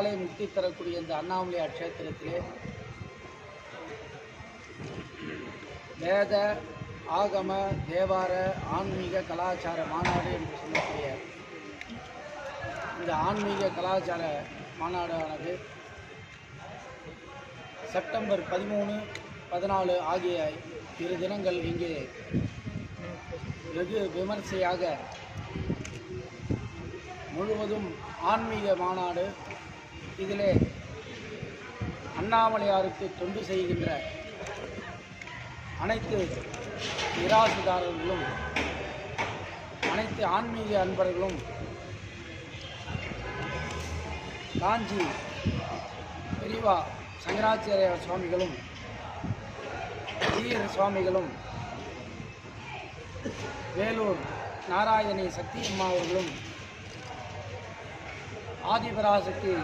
அருளாலே முக்தி தரக்கூடிய இந்த அண்ணாமலை அக்ஷேத்திரத்திலே வேத ஆகம தேவார ஆன்மீக கலாச்சார மாநாடு என்று சொல்லக்கூடிய இந்த ஆன்மீக கலாச்சார மாநாடானது செப்டம்பர் பதிமூணு பதினாலு ஆகிய இரு தினங்கள் இங்கே வெகு விமர்சையாக முழுவதும் ஆன்மீக மாநாடு இதிலே அண்ணாமலையாருக்கு தொண்டு செய்கின்ற அனைத்து இராசுதாரர்களும் அனைத்து ஆன்மீக அன்பர்களும் காஞ்சி பெரிவா சங்கராச்சாரிய சுவாமிகளும் ஈர சுவாமிகளும் வேலூர் நாராயணி சக்தி அம்மா அவர்களும் ஆதிபராசக்தி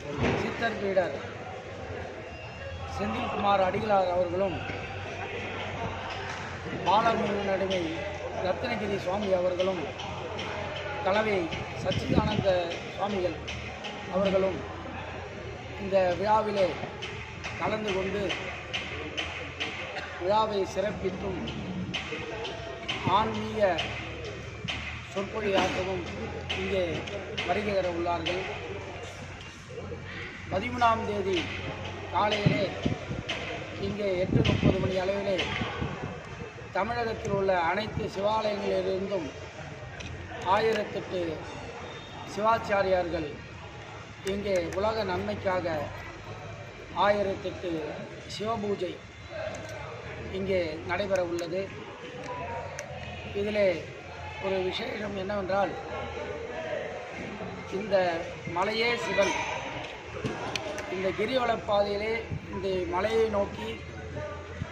சித்தர் பீடர் செந்தில்குமார் அடிகளார் அவர்களும் பாலமுருகனடிமை ரத்னகிரி சுவாமி அவர்களும் கலவை சச்சிதானந்த சுவாமிகள் அவர்களும் இந்த விழாவிலே கலந்து கொண்டு விழாவை சிறப்பித்தும் ஆன்மீக சொற்பொழியாகவும் இங்கே வருகை தர உள்ளார்கள். பதிமூணாம் தேதி காலையிலே இங்கே எட்டு முப்பது மணி அளவிலே தமிழகத்தில் உள்ள அனைத்து சிவாலயங்களிலிருந்தும் ஆயிரத்தெட்டு சிவாச்சாரியார்கள் இங்கே உலக நன்மைக்காக ஆயிரத்தெட்டு சிவபூஜை இங்கே நடைபெற உள்ளது இதிலே ஒரு விசேஷம் என்னவென்றால் இந்த மலையே சிவன். இந்த கிரிவலப்பாதையிலே இந்த மலையை நோக்கி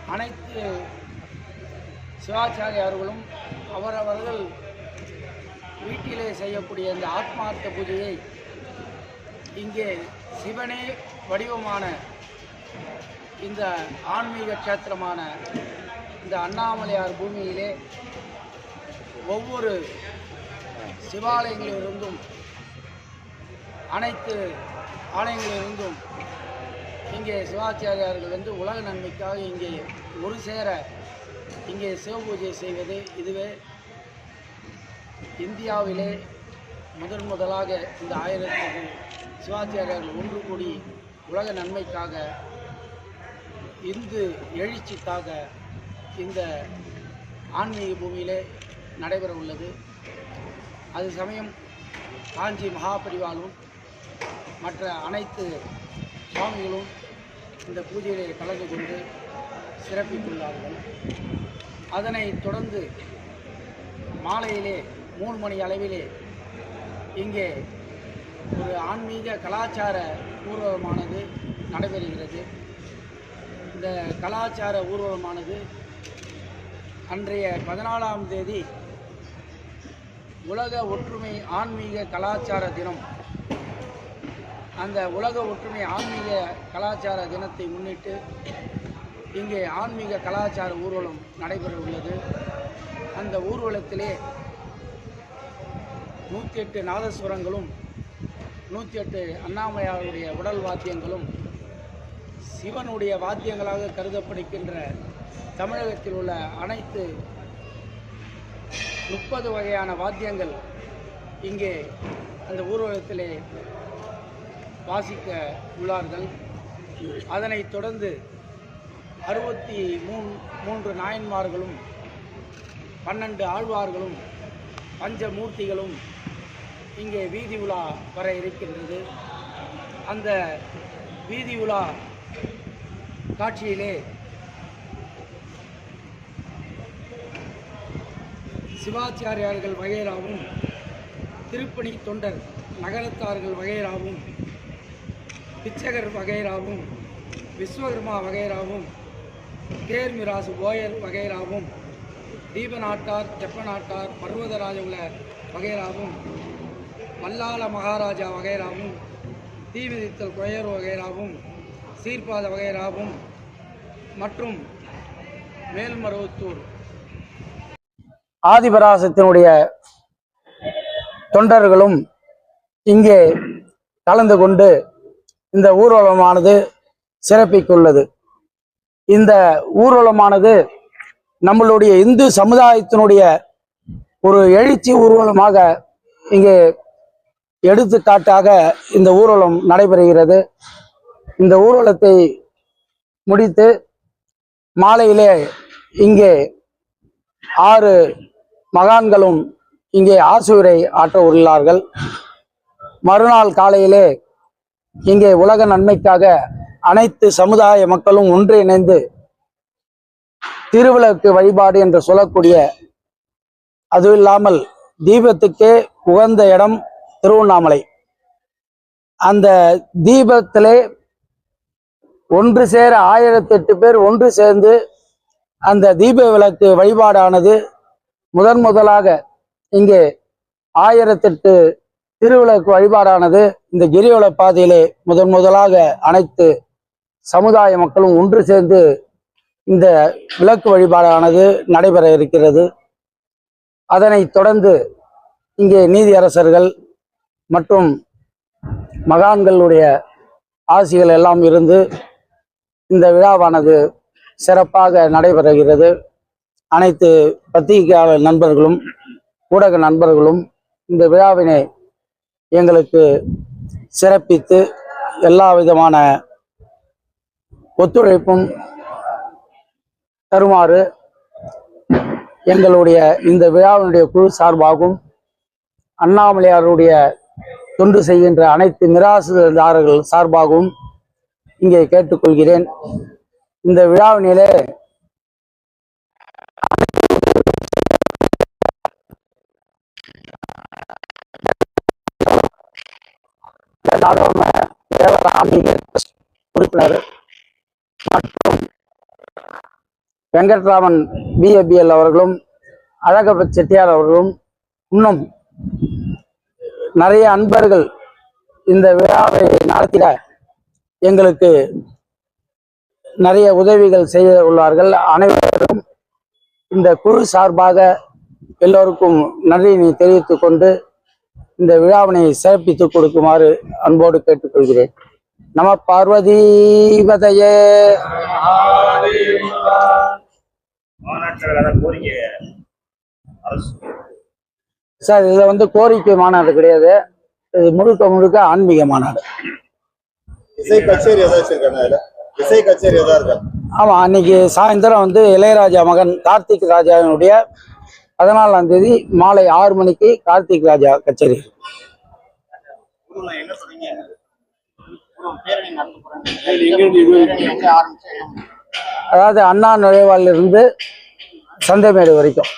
அனைத்து சிவாச்சாரியார்களும் அவரவர்கள் வீட்டிலே செய்யக்கூடிய இந்த ஆத்மார்த்த பூஜையை இங்கே சிவனே வடிவமான இந்த ஆன்மீக க்ஷேத்திரமான இந்த அண்ணாமலையார் பூமியிலே ஒவ்வொரு சிவாலயங்களிலிருந்தும் அனைத்து ஆலயங்களிலிருந்தும் இங்கே சிவாச்சாரியார்கள் வந்து உலக நன்மைக்காக இங்கே ஒரு சேர இங்கே சிவபூஜை செய்வது இதுவே இந்தியாவிலே முதன் முதலாக இந்த ஆயிரத்துக்கு சிவாச்சாரியார்கள் ஒன்று கூடி உலக நன்மைக்காக இந்து எழுச்சிக்காக இந்த ஆன்மீக பூமியிலே நடைபெற உள்ளது அது சமயம் காஞ்சி மகாபரிவாலும் மற்ற அனைத்து சுவாமிகளும் இந்த பூஜையிலே கலந்து கொண்டு சிறப்பித்துள்ளார்கள். அதனைத் தொடர்ந்து மாலையிலே மூணு மணி அளவிலே இங்கே ஒரு ஆன்மீக கலாச்சார ஊர்வலமானது நடைபெறுகிறது. இந்த கலாச்சார ஊர்வலமானது அன்றைய பதினாலாம் தேதி உலக ஒற்றுமை ஆன்மீக கலாச்சார தினம் அந்த உலக ஒற்றுமை ஆன்மீக கலாச்சார தினத்தை முன்னிட்டு இங்கே ஆன்மீக கலாச்சார ஊர்வலம் நடைபெற உள்ளது அந்த ஊர்வலத்திலே நூற்றி எட்டு நாதஸ்வரங்களும் நூற்றி எட்டு அண்ணாமையாருடைய உடல் வாத்தியங்களும் சிவனுடைய வாத்தியங்களாக கருதப்படுகின்ற தமிழகத்தில் உள்ள அனைத்து முப்பது வகையான வாத்தியங்கள் இங்கே அந்த ஊர்வலத்திலே வாசிக்க உள்ளார்கள். அதனைத் தொடர்ந்து அறுபத்தி மூன் மூன்று நாயன்மார்களும் பன்னெண்டு ஆழ்வார்களும் பஞ்சமூர்த்திகளும் இங்கே வீதி உலா வர இருக்கின்றது. அந்த வீதி உலா காட்சியிலே சிவாச்சாரியார்கள் வகையராவும் திருப்பணி தொண்டர் நகரத்தார்கள் வகையராவும் பிச்சகர் வகைராவும் விஸ்வகர்மா வகைராவும் தேர்மிராசு மிராசு வகைராவும் தீபநாட்டார் தெப்பநாட்டார் பர்வதராஜகுல வகைராவும் மல்லாள மகாராஜா வகைராவும் தீவிதித்தல் கொயர் வகைராவும் சீர்பாத வகைராவும் மற்றும் மேல்மருவத்தூர். ஆதிபராசத்தினுடைய தொண்டர்களும் இங்கே கலந்து கொண்டு இந்த ஊர்வலமானது சிறப்பிக்குள்ளது. இந்த ஊர்வலமானது நம்மளுடைய இந்து சமுதாயத்தினுடைய ஒரு எழுச்சி ஊர்வலமாக இங்கே எடுத்துக்காட்டாக இந்த ஊர்வலம் நடைபெறுகிறது. இந்த ஊர்வலத்தை முடித்து மாலையிலே இங்கே ஆறு மகான்களும் இங்கே ஆசூரை ஆற்ற உள்ளார்கள் மறுநாள் காலையிலே இங்கே உலக நன்மைக்காக அனைத்து சமுதாய மக்களும் ஒன்றிணைந்து திருவிளக்கு வழிபாடு என்று சொல்லக்கூடிய அது இல்லாமல் தீபத்துக்கே உகந்த இடம் திருவண்ணாமலை. அந்த தீபத்திலே ஒன்று சேர ஆயிரத்தி எட்டு பேர் ஒன்று சேர்ந்து அந்த தீப விளக்கு வழிபாடானது முதன் முதலாக இங்கே ஆயிரத்தெட்டு திருவிளக்கு வழிபாடானது இந்த கிரிவல பாதையிலே முதன் முதலாக அனைத்து சமுதாய மக்களும் ஒன்று சேர்ந்து இந்த விளக்கு வழிபாடானது நடைபெற இருக்கிறது. அதனைத் தொடர்ந்து இங்கே நீதியரசர்கள் மற்றும் மகான்களுடைய ஆசிகள் எல்லாம் இருந்து இந்த விழாவானது சிறப்பாக நடைபெறுகிறது. அனைத்து பத்திரிகையாளர் நண்பர்களும் ஊடக நண்பர்களும் இந்த விழாவினை எங்களுக்கு சிறப்பித்து எல்லா விதமான ஒத்துழைப்பும் தருமாறு எங்களுடைய இந்த விழாவினுடைய குழு சார்பாகவும் அண்ணாமலையாருடைய தொண்டு செய்கின்ற அனைத்து மிராசுதாரர்கள் சார்பாகவும் இங்கே கேட்டுக்கொள்கிறேன். இந்த விழாவினிலே நாடகம் தேவர ஆன்மீக உறுப்பினர். மற்றும் வெங்கட்ராமன் பிஏபிஎல் அவர்களும் அழகப்ப செட்டியார் அவர்களும் இன்னும் நிறைய அன்பர்கள் இந்த விழாவை நடத்திட எங்களுக்கு நிறைய உதவிகள் செய்ய உள்ளார்கள். அனைவரும் இந்த குழு சார்பாக எல்லோருக்கும் நன்றியினை தெரிவித்துக் கொண்டு இந்த விழாவினை சிறப்பித்து கொடுக்குமாறு அன்போடு கேட்டுக்கொள்கிறேன். நம பார்வதீபதையே சார் இதுல வந்து கோரிக்கை மாநாடு கிடையாது. இது முழுக்க முழுக்க ஆன்மீக மாநாடு. இசை கச்சேரி இசை கச்சேரி ஆமா அன்னைக்கு சாயந்தரம் வந்து இளையராஜா மகன் கார்த்திக் ராஜாவினுடைய பதினாலாம் தேதி மாலை ஆறு மணிக்கு கார்த்திக் ராஜா கச்சேரி. அதாவது அண்ணா நுழைவாளிலிருந்து சந்தைமேடு வரைக்கும்.